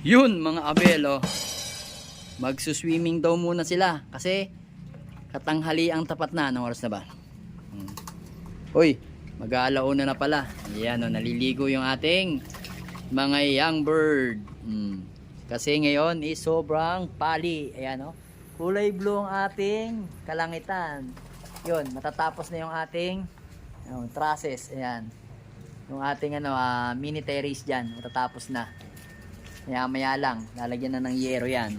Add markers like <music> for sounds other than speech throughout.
Yun mga abel oh. Magsuswimming daw muna sila kasi katanghali ang tapat na. Anong oras na ba? Hmm. Mag-aalauna na pala. Ayan oh, naliligo yung ating mga young bird. Hmm. Kasi ngayon is sobrang pali. Ayan oh. Kulay blue ang ating kalangitan. Yun, matatapos na yung ating yung trusses. Ayan. Yung ating ano, ah, mini terrace dyan. Matatapos na. Maya maya lang. Lalagyan na ng yero yan.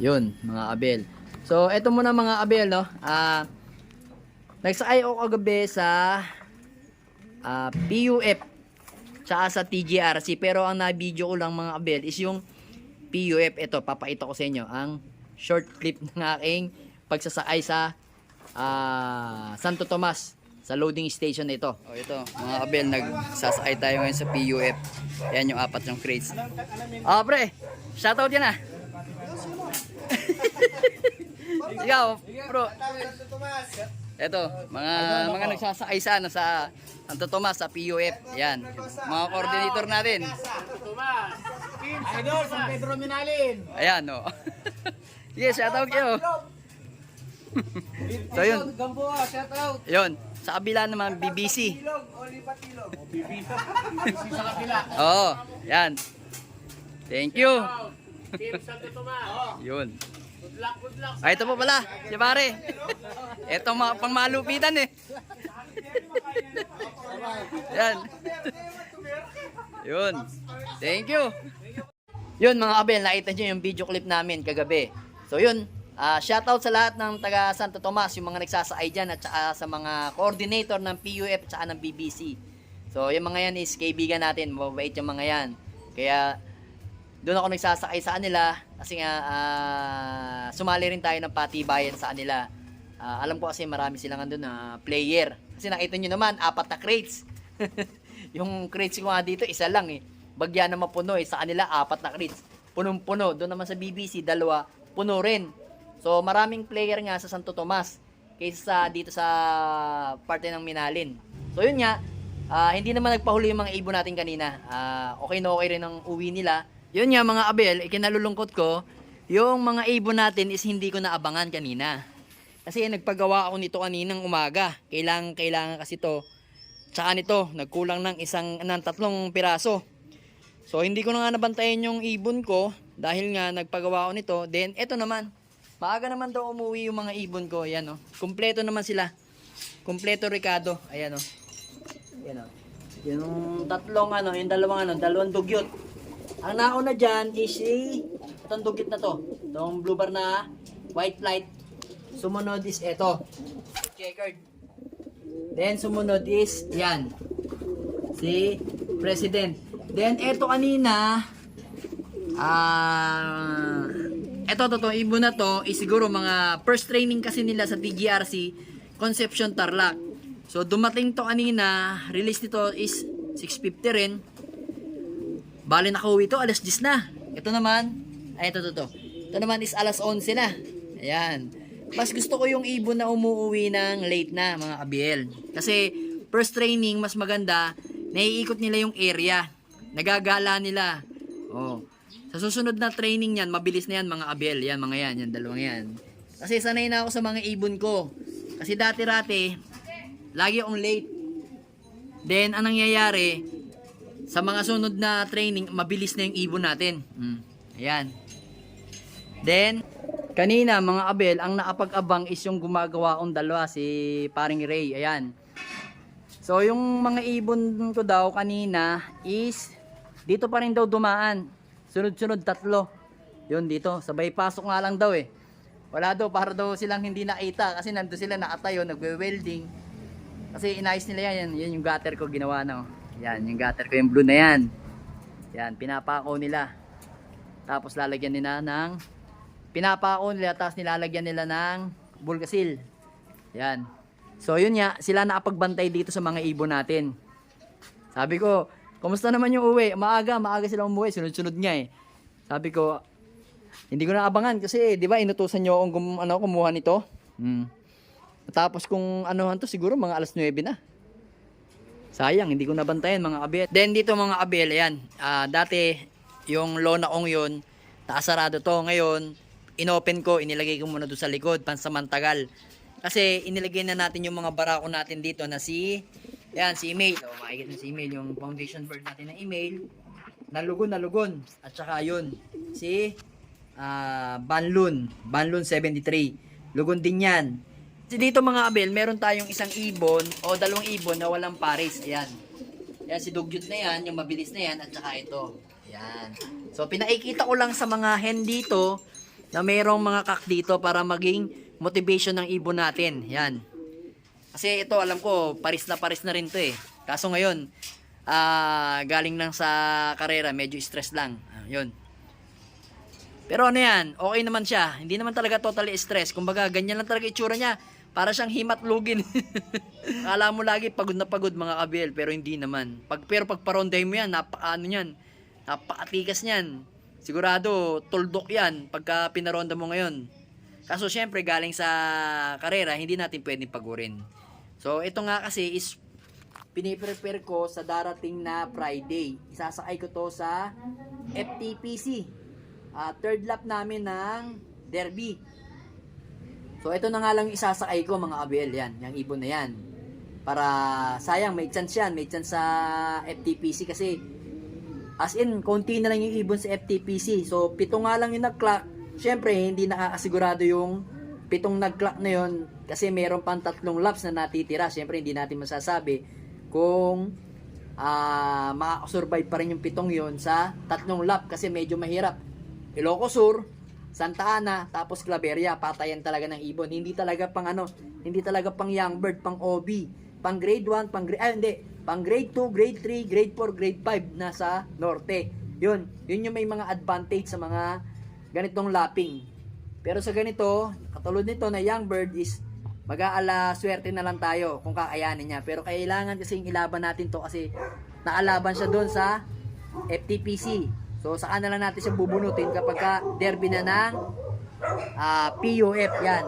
Yun, mga abel. So, eto muna mga abel, no? Ah, nagsakay ako kagabi sa ah, PUF tsaka sa TGRC. Pero ang na-video ko lang mga abel is yung PUF. Ito, papakita ko sa inyo ang short clip <laughs> ng aking pagsasakay sa ah, Santo Tomas sa loading station na ito. Oh, ito, mga abel, nagsasakay tayo ngayon sa PUF. Yan yung apat yung crates. Oh, pre, shoutout yan ah. <laughs> Ikaw, bro. Ito, mga mga nagsasakay sa ano sa Santo Tomas sa PUF. Yan. Mga coordinator natin. Idol, San Pedro Minalin. Ayan, <laughs> no. Sige, shoutout kayo. so yun, Gamboa, shout out. yun. Sa kabila naman, BBC. <laughs> Sa kapila. Oo, yan. Thank you. Team Santo Tomas. <laughs> Yun. Good luck, good luck. Ay, ito pa pala, si pare. <laughs> Ito mga pangmalupitan eh. Yan. Yun. Thank you. Yun mga kabel, nakita nyo yung video clip namin kagabi. So yun, ah shoutout sa lahat ng taga Santo Tomas, yung mga nagsasakay dyan at saka sa mga coordinator ng PUF at saka ng BBC. So yung mga yan is kaibigan natin, mababait yung mga yan. Kaya doon ako nagsasakay sa kanila kasi nga ah, sumali rin tayo ng patibayan sa kanila. Ah, alam ko kasi marami silang andun na player. Kasi nakita nyo naman, apat na crates. <laughs> yung crates ko nga dito, isa lang eh. Bagya na mapuno eh. Sa kanila, apat na crates. Punong-puno. Doon naman sa BBC, dalawa, puno rin. So, maraming player nga sa Santo Tomas kaysa sa, dito sa parte ng Minalin. So, yun nga, ah, hindi naman nagpahuli yung mga ibon natin kanina. Ah, okay na okay rin ang uwi nila. Yun nga mga abel, ikinalulungkot ko, yung mga ibon natin is hindi ko naabangan kanina. Kasi nagpagawa ako nito kaninang umaga. Kailangan, kailangan kasi to. Tsaka nito, nagkulang ng isang, ng tatlong piraso. So, hindi ko na nga nabantayan yung ibon ko dahil nga nagpagawa ako nito. Then, eto naman. Maaga naman daw umuwi yung mga ibon ko. Ayan, oh. Kumpleto naman sila. Kumpleto Ricardo. Ayan, oh. Ayan, oh. Yung tatlong, ano, yung dalawang, ano, dalawang dugyot. Ang nauna dyan is si, itong dugyot na to. Itong blue bar na white light. Sumunod is eto. Checkered. Then, sumunod is, yan. Si President. Then, eto kanina, ah, eto to, to, ibon na to, is siguro mga first training kasi nila sa TGRC, Concepcion Tarlac. So, dumating to kanina, release nito is 6.50 rin. Bali nakauwi to, alas 10 na. Ito naman, ay ito, to, to. Ito naman is alas 11 na. Ayan. Mas gusto ko yung ibon na umuwi ng late na, mga kabiel. Kasi, first training, mas maganda, naiikot nila yung area. Nagagala nila. Sa susunod na training yan, mabilis na yan, mga abel. Yan, mga yan. Yan, dalawang yan. Kasi sanay na ako sa mga ibon ko. Kasi dati-rati, lagi akong late. Then, anong nangyayari, sa mga sunod na training, mabilis na yung ibon natin. Mm. Ayan. Then, kanina mga abel, ang nakapag-abang is yung gumagawa kong dalawa, si paring Ray. Ayan. So, yung mga ibon ko daw kanina is, dito pa rin daw dumaan. Sunod-sunod tatlo. Yun dito, sabay pasok nga lang daw eh. Wala daw, para daw silang hindi nakita kasi nando sila nakatayo, nagwe-welding. Kasi inayos nila yan, yan, yan yung gutter ko ginawa na. oh. Yan, yung gutter ko yung blue na yan. Yan, pinapako nila. Tapos lalagyan nila ng pinapako nila tapos nilalagyan nila ng bulgasil. Yan. So yun nga, sila nakapagbantay dito sa mga ibon natin. Sabi ko, kumusta naman yung uwi? Maaga, maaga sila umuwi, sunod-sunod nga eh. Sabi ko, hindi ko na abangan kasi 'di ba inutusan niyo akong gum- ano kumuha nito. Hmm. Tapos kung anuhan to siguro mga alas 9 na. Sayang, hindi ko nabantayan mga abel. Then dito mga abel, ayan. ah, dati yung lona ong yun, nakasarado to. Ngayon, inopen ko, inilagay ko muna doon sa likod, pansamantagal. Kasi inilagay na natin yung mga barako natin dito na si, yan, si email. O, makikita nyo si email, yung foundation bird natin na email. Nalugon, nalugon. At saka yun, si ah Banlun, Banlun 73. Lugon din yan. Dito mga abel, meron tayong isang ibon o dalawang ibon na walang pares. Ayan. Yan, si Dugyot na yan, yung mabilis na yan, at saka ito. Ayan. So, pinaikita ko lang sa mga hen dito na mayroong mga kak dito para maging motivation ng ibon natin. Yan. Kasi ito, alam ko, paris na paris na rin to eh. Kaso ngayon, ah galing lang sa karera, medyo stress lang. Ah, yun. Pero ano yan, okay naman siya. Hindi naman talaga totally stress. Kumbaga, ganyan lang talaga itsura niya. Para siyang himatlugin. Akala <laughs> mo lagi pagod na pagod mga kabel, pero hindi naman. Pag, pero pag paronday mo yan, napaka ano yan, napakatikas niyan. Sigurado, tuldok yan pagka pinaronda mo ngayon. Kaso syempre, galing sa karera, hindi natin pwedeng pagurin. So, ito nga kasi is piniprepare ko sa darating na Friday. Isasakay ko to sa FTPC. Ah, third lap namin ng derby. So ito na nga lang isasakay ko mga kabel yan, yung ibon na yan. Para sayang may chance yan, may chance sa FTPC kasi as in konti na lang yung ibon sa FTPC. So pito nga lang yung nag-clock. Syempre hindi nakakasigurado yung pitong nag-clock na yon kasi meron pang tatlong laps na natitira. Syempre hindi natin masasabi kung ah makakasurvive pa rin yung pitong yon sa tatlong lap kasi medyo mahirap. Ilocos Sur, Santa Ana, tapos Claveria, patayan talaga ng ibon. Hindi talaga pang ano, hindi talaga pang young bird, pang OB, pang grade 1, pang grade, ah hindi, pang grade 2, grade 3, grade 4, grade 5 nasa norte. Yun, yun yung may mga advantage sa mga ganitong lapping. Pero sa ganito, katulad nito na young bird is mag-aala swerte na lang tayo kung kakayanin niya. Pero kailangan kasing ilaban natin to kasi naalaban siya doon sa FTPC. So saan na lang natin siya bubunutin kapag ka derby na ng ah, PUF yan.